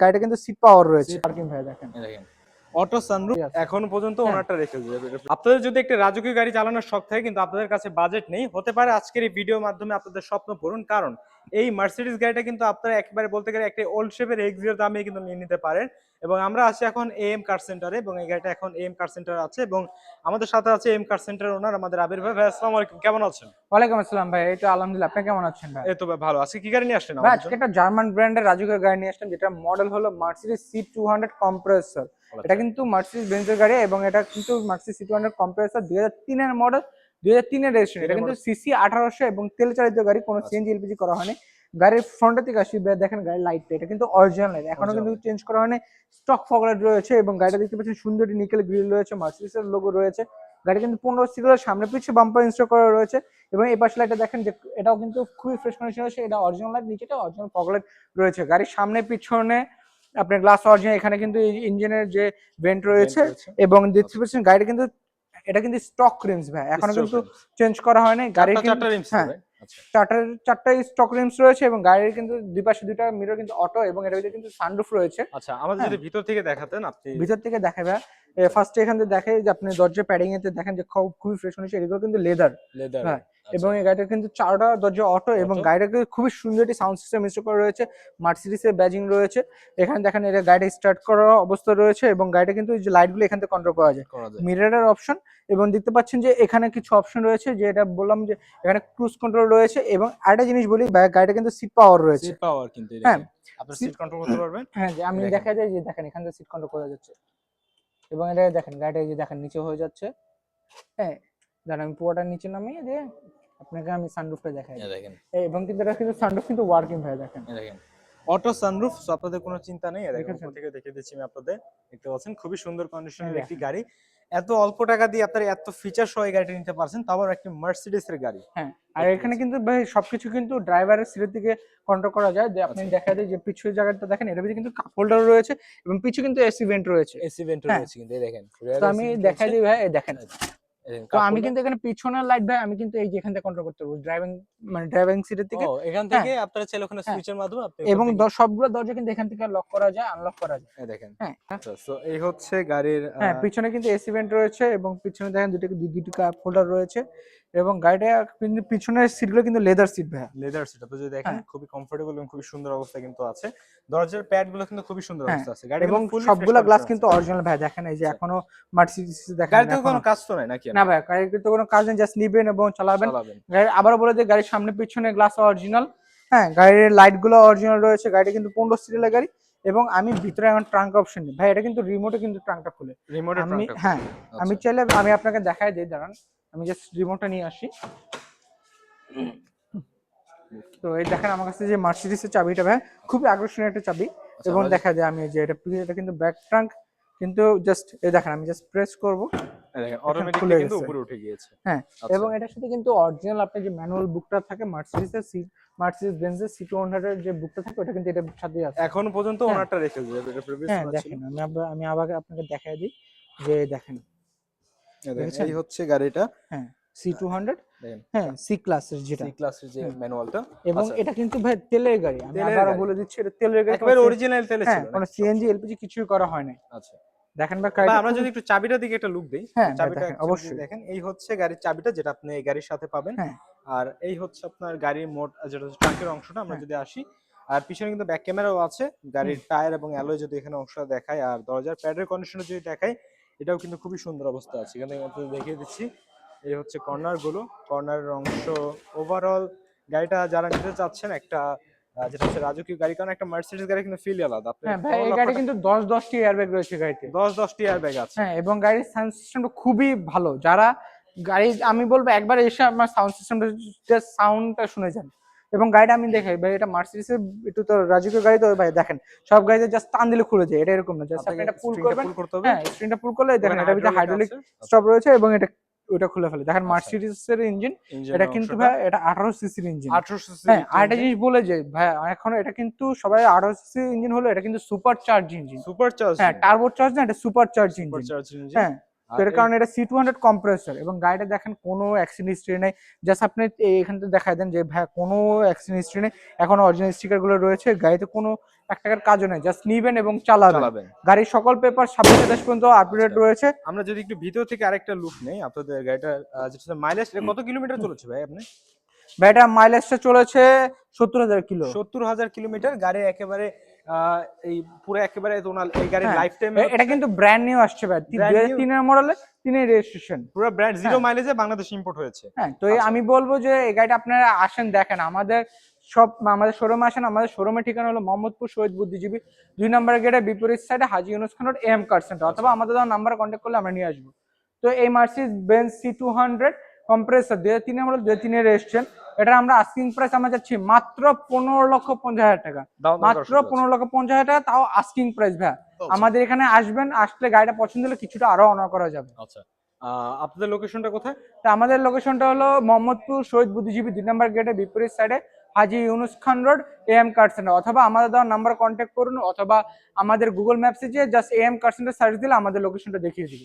গাড়িটা কিন্তু সিট পাওয়ার রয়েছে। পার্কিং ভাই দেখেন। অটো সানরুফ এখন পর্যন্ত হ্যাঁ। ওনারটা রেখে দেবে আপনাদের যদি একটা রাজকীয় গাড়ি চালানোর শখ থাকে কিন্তু আপনাদের কাছে বাজেট নেই হতে পারে আজকের এই ভিডিওর মাধ্যমে আপনাদের স্বপ্ন পূরণ। কারণ এই মার্সিডিজ গাড়িটা কিন্তু আপনারা একেবারে বলতে গেলে একটা ওল্ড শেপের এক্সিওর দামে কিন্তু নিয়ে নিতে পারেন। এবং আমরা আছি এখন এ এম কার সেন্টারে এবং এই গাড়িটা এখন এম কার সেন্টার আছে এবং আমাদের সাথে আছে এম কার সেন্টার ওনার আমাদের আবির ভাই। ভাই আসসালামু আলাইকুম। কেমন আছেন? ওয়ালাইকুম আসসালাম ভাই। এই তো আলহামদুলিল্লাহ। আপনি কেমন আছেন ভাই? এই তো ভাই ভালো। আজকে কি গাড়ি নিয়ে আসলেন আমাদের? আজকে? একটা জার্মান ব্র্যান্ডের রাজুকের গাড়ি নিয়ে আসলাম যেটা মডেল হলো Mercedes C two hundred compressor এটা কিন্তু মার্সিডিজ বেঞ্জের গাড়ি এবং এটা কিন্তু Mercedes C two hundred compressor দুই হাজার তিনের মডেল দুই হাজার তিনের রেজিস্ট্রেশন। এটা কিন্তু সিসি আঠারোশো এবং তেল চালিত গাড়ি কোনো আচ্ছা। সিএনজি এলপিজি করা হয়নি। গাড়ির ফ্রন্টের থেকে আসি দেখেন গাড়ির লাইটটা এটা কিন্তু অরিজিনাল লাইট এখনও কিন্তু চেঞ্জ করা হয়নি। স্টক ফগলাইট রয়েছে এবং গাড়িটা দেখতে পাচ্ছেন সুন্দর নিকেল গ্রিল রয়েছে মার্সিডিজের লোগো রয়েছে। গাড়ি কিন্তু পনেরো সিগুলোর সামনে পিছিয়ে বাম্পার ইনস্টল করা রয়েছে এবং এই পাশে লাইটটা দেখেন যে এটাও কিন্তু খুবই ফ্রেশ কন্ডিশন রয়েছে এটা অরিজিনাল লাইট নিচেটা অরিজিনাল ফগলাইট রয়েছে। গাড়ির সামনে পিছনে আপনার গ্লাস অরিজিনাল এখানে কিন্তু ইঞ্জিনের যে ভেন্ট রয়েছে। এবং দেখতে পাচ্ছেন গাড়িটা কিন্তু এটা কিন্তু স্টক রিমস ভাই এখনও কিন্তু চেঞ্জ করা হয়নি। গাড়ির চারটা- চারটা হ্যাঁ স্টক রিমস রয়েছে এবং গাড়ির কিন্তু দুই পাশে দুইটা মিরর কিন্তু অটো এবং এর ভিতরে কিন্তু সানরুফ রয়েছে। আচ্ছা আমাদের যদি ভিতর থেকে দেখাতেন আপনি ভিতর থেকে দেখাবে। ফার্স্টে এখান থেকে দেখে যে আপনি দরজা প্যাডিং এতে দেখেন যে খুব খুবই ফ্রেশ কন্ডিশন এগুলো কিন্তু লেদার লেদার হ্যাঁ, এবং এই গাড়িটা কিন্তু চারটা দরজা অটো এবং। গাড়িটা কিন্তু খুবই সুন্দর একটি সাউন্ড সিস্টেম ইনস্টল করা রয়েছে। মার্সিডিসের ব্যাজিং রয়েছে। এখানে দেখেন এটা গাড়িটা স্টার্ট করা অবস্থা রয়েছে এবং গাড়িটা কিন্তু এই যে লাইটগুলো এখান থেকে কন্ট্রোল করা যায়। মিররের অপশন এবং দেখতে পাচ্ছেন যে এখানে কিছু অপশন রয়েছে যে এটা বললাম যে এখানে ক্রুজ কন্ট্রোল রয়েছে এবং আরেকটা জিনিস বলি গাড়িটা কিন্তু সিট পাওয়ার রয়েছে। সিট পাওয়ার কিন্তু হ্যাঁ। আপনি সিট কন্ট্রোল করতে পারবেন? হ্যাঁ যে আমি দেখা যায় যে দেখেন এখান থেকে সিট কন্ট্রোল করা যাচ্ছে। এবং এটা দেখেন গাড়িটা এই যে দেখেন নিচে হয়ে যাচ্ছে। হ্যাঁ ধরেন আমি পুরোটা নিচে নামিয়ে দিয়ে আপনাকে আমি সানরুফটা দেখাই। দেখেন। এবং কিন্তু এটা কিন্তু সানরুফ কিন্তু ওয়ার্কিং হয়ে দেখেন। এই দেখেন। অটো সানরুফ আপনাদের কোনো চিন্তা নেই। দেখেন থেকে দেখে দিচ্ছি আমি আপনাদের। দেখতে পাচ্ছেন খুবই সুন্দর কন্ডিশনের হ্যাঁ, একটি গাড়ি। এত অল্প টাকা দিয়ে আপনারা এত ফিচার সহ গাড়িটা নিতে পারছেন তাও আবার একটি মার্সিডিস এর গাড়ি। হ্যাঁ আর এখানে কিন্তু ভাই সবকিছু কিন্তু ড্রাইভারের সিটের দিকে কন্ট্রোল করা যায় যে আপনি আচ্ছা। দেখা যায় যে পিছু জায়গাটা দেখেন এর ভিতরে কিন্তু কাপ হোল্ডার রয়েছে এবং পিছু কিন্তু এসি ভেন্ট রয়েছে। এসি ভেন্ট হ্যাঁ। রয়েছে কিন্তু এই দেখেন। তো আমি দেখাই দিই ভাই এই দেখেন, তো আমি। কিন্তু এখানে পিছনের লাইট ভাই আমি কিন্তু এই যে এখান থেকে কন্ট্রোল করতে পারব ড্রাইভিং মানে ড্রাইভিং সিটের থেকে এখান হ্যাঁ। থেকে আপনারা চাইলে ওখানে হ্যাঁ। সুইচের মাধ্যমে আপনি এবং সবগুলো দরজা কিন্তু এখান থেকে লক করা যায় আনলক করা যায়। এই দেখেন। হ্যাঁ। সো এই হচ্ছে গাড়ির হ্যাঁ পিছনে কিন্তু এসি ভেন্ট রয়েছে এবং পিছনে দেখেন দুটো দুটি কাপ হোল্ডার রয়েছে এবং গাড়িটা কিন্তু পিছনের সিটগুলো কিন্তু লেদার সিট ভাই লেদার সিট আপনি যদি দেখেন হ্যাঁ। খুবই কমফোর্টেবল এবং খুবই সুন্দর অবস্থা কিন্তু আছে। দরজার প্যাডগুলো কিন্তু খুবই সুন্দর হ্যাঁ, অবস্থা আছে। গাড়ি এবং সবগুলা গ্লাস কিন্তু অরিজিনাল ভাই দেখেন এই যে আচ্ছা। এখনও মার্সিডিস দেখেন গাড়িতে কোনো কাজ তো নাই নাকি? না ভাই গাড়ির কিন্তু কোনো কাজ নেই জাস্ট নিবেন এবং চালাবেন। গাড়ি আবারও বলে দিই গাড়ির সামনে পিছনে গ্লাস অরিজিনাল হ্যাঁ গাড়ির লাইটগুলো অরিজিনাল রয়েছে গাড়িটা কিন্তু পনেরো সিটের গাড়ি। এবং আমি ভিতরে এখন ট্রাঙ্ক অপশন নেই। ভাই এটা কিন্তু রিমোটে কিন্তু ট্রাঙ্কটা খুলে। রিমোটের আমি হ্যাঁ আমি চাইলে আমি আপনাকে দেখাই দিই দাঁড়ান। আমি জাস্ট রিমোটটা নিয়ে আসি। তো এই দেখেন আমার কাছে যে মার্সিডিসের চাবিটা ভাই খুবই আকর্ষণীয় একটা চাবি। আচ্ছা, এবং দেখা যায় আমি যে এটা এটা কিন্তু ব্যাক ট্রাঙ্ক কিন্তু জাস্ট এই দেখেন আমি জাস্ট প্রেস করব। দেখেন অটোমেটিক্যালি কিন্তু উপরে উঠে গিয়েছে। হ্যাঁ আচ্ছা, এবং এটার সাথে কিন্তু অরিজিনাল আপনার যে ম্যানুয়াল বুকটা থাকে মার্সিডিসের সি মার্সিডিস বেঞ্জের সি টু হান্ড্রেডের যে বুকটা থাকে ওটা কিন্তু এটার সাথেই আছে। এখন পর্যন্ত হ্যাঁ। ওনারটা রেখে দেবে এটা প্রিভিয়াস হ্যাঁ দেখেন আমি আবার আমি আবার আপনাকে দেখাই দিই যে দেখেন। এই হচ্ছে গাড়িটা। হ্যাঁ সি টু হান্ড্রেড হ্যাঁ সি ক্লাসের যেটা। সি ক্লাসের যে হ্যাঁ। ম্যানুয়ালটা এবং আচ্ছা। এটা কিন্তু ভাই তেলের গাড়ি আমি গাড়ি। বলে দিচ্ছি এটা তেলের গাড়ি একেবারে অরিজিনাল তেলে হ্যাঁ ছিল কোনো সিএনজি এলপিজি কিছুই করা হয় নাই। আচ্ছা। দেখেন বা আমরা যদি একটু চাবিটার দিকে একটা লুক দেই হ্যাঁ, চাবিটা অবশ্যই। দেখেন এই হচ্ছে গাড়ির চাবিটা যেটা আপনি এই গাড়ির সাথে পাবেন হ্যাঁ। আর এই হচ্ছে আপনার গাড়ির মোট যেটা হচ্ছে ট্রাঙ্কের অংশটা আমরা হ্যাঁ। যদি আসি আর পিছনে কিন্তু ব্যাক ক্যামেরাও আছে গাড়ির টায়ার এবং অ্যালয় যদি এখানে অংশটা দেখায় আর দরজার প্যাডের কন্ডিশনটা যদি দেখায় এটাও কিন্তু খুবই সুন্দর অবস্থা আছে এখানে আপনাদের দেখিয়ে দিচ্ছি এই হচ্ছে কর্নারগুলো কর্নারের অংশ ওভারঅল গাড়িটা যারা নিতে চাচ্ছেন একটা যেটা হচ্ছে রাজকীয় গাড়ি। কারণ একটা মার্সিডিজ গাড়ি কিন্তু ফিল আলাদা। আপনি হ্যাঁ ভাই এই গাড়ি কিন্তু দশ দশটি এয়ারব্যাগ রয়েছে গাড়িতে। দশ দশটি এয়ার ব্যাগ আছে। হ্যাঁ এবং গাড়ির সাউন্ড সিস্টেমটা খুবই ভালো। যারা গাড়ি আমি বলব একবার এসে আমার সাউন্ড সিস্টেমটা সাউন্ডটা শুনে যান। এবং গাড়িটা আমি দেখাই। ভাই এটা মার্সিডিসের একটু তো রাজকীয় গাড়ি তো ভাই দেখেন। সব গাড়িতে জাস্ট টান দিলে খুলে যায়। এটা এরকম না। জাস্ট আপনি এটা পুল করবেন। pull করতে হবে। হ্যাঁ স্ক্রিনটা পুল করলে দেখেন এটা ভিতরে হাইড্রোলিক স্টপ রয়েছে এবং এটা ওটা খুলে ফেলে। দেখেন মার্সিডিস এর ইঞ্জিন এটা কিন্তু। ভাই এটা আঠারো সিসির ইঞ্জিন আঠারো সিসি হ্যাঁ আর একটা জিনিস বলে যে ভাই এখন এটা কিন্তু সবাই আঠারো সিসি ইঞ্জিন হলো এটা কিন্তু super charge engine super charge হ্যাঁ টার্বো চার্জ না এটা super charge super charge engine হ্যাঁ তো এর কারণে এটা সি টু হান্ড্রেড কম্প্রেসর এবং গাড়িটা দেখেন কোনো অ্যাক্সিডেন্ট হিস্ট্রি নেই। জাস্ট আপনি এখান থেকে দেখাই দেন যে ভাই কোনো অ্যাক্সিডেন্ট হিস্ট্রি নেই। এখন অরিজিনাল স্টিকারগুলো রয়েছে গাড়িতে কোনো এক টাকার কাজও নেই। জাস্ট নিবেন এবং চালাবেন। গাড়ির সকল পেপার ছাব্বিশ সাতাশ পর্যন্ত আপডেট আচ্ছা। রয়েছে। আমরা যদি একটু ভিতর থেকে আরেকটা লুক নেই আপনাদের গাড়িটা যেটা মাইলেজ কত কিলোমিটার চলেছে ভাই আপনি? গাড়িটা মাইলেজটা চলেছে সত্তর হাজার কিলো। সত্তর হাজার কিলোমিটার গাড়ি একেবারে এই পুরো একেবারে তোমার এই গাড়ির হ্যাঁ, লাইফ টাইম এটা কিন্তু ব্র্যান্ড নিউ আসছে ভাই দুই Brand হাজার new? তিনের মডেলে তিনের রেজিস্ট্রেশন পুরো ব্র্যান্ড জিরো হ্যাঁ। মাইলেজে বাংলাদেশ ইম্পোর্ট হয়েছে হ্যাঁ তো আচ্ছা। আমি বলব যে এই গাড়িটা আপনারা আসেন দেখেন আমাদের সব আমাদের শোরুমে আসেন আমাদের শোরুমের ঠিকানা হলো মোহাম্মদপুর শহীদ বুদ্ধিজীবী দুই নম্বর গেটের বিপরীত সাইডে Haji Yunus Khan road M car centre অথবা আমাদের নাম্বারে কন্ট্যাক্ট করলে আমরা নিয়ে আসব তো এই Mercedes Benz C two hundred compressor দুই হাজার তিনের মডেল দুই হাজার তিনের এসছেন। এটা আমরা আস্কিং প্রাইস আমরা যাচ্ছি মাত্র পনেরো লক্ষ পঞ্চাশ হাজার টাকা। মাত্র পনেরো লক্ষ পঞ্চাশ হাজার টাকা তাও আস্কিং প্রাইস ভাই। আমাদের এখানে আসবেন আসলে গাড়িটা পছন্দ হলে কিছুটা আরও অনার করা যাবে। আচ্ছা। আপনাদের লোকেশনটা কোথায়? তা আমাদের লোকেশনটা হলো মোহাম্মদপুর শহীদ বুদ্ধিজীবী দুই নম্বর গেটের বিপরীত সাইডে Haji Yunus Khan road A M car centre অথবা আমাদের দেওয়ার নাম্বার কন্ট্যাক্ট করুন অথবা আমাদের গুগল ম্যাপসে যে just A M car centre search দিলে আমাদের লোকেশনটা দেখিয়ে দিবে।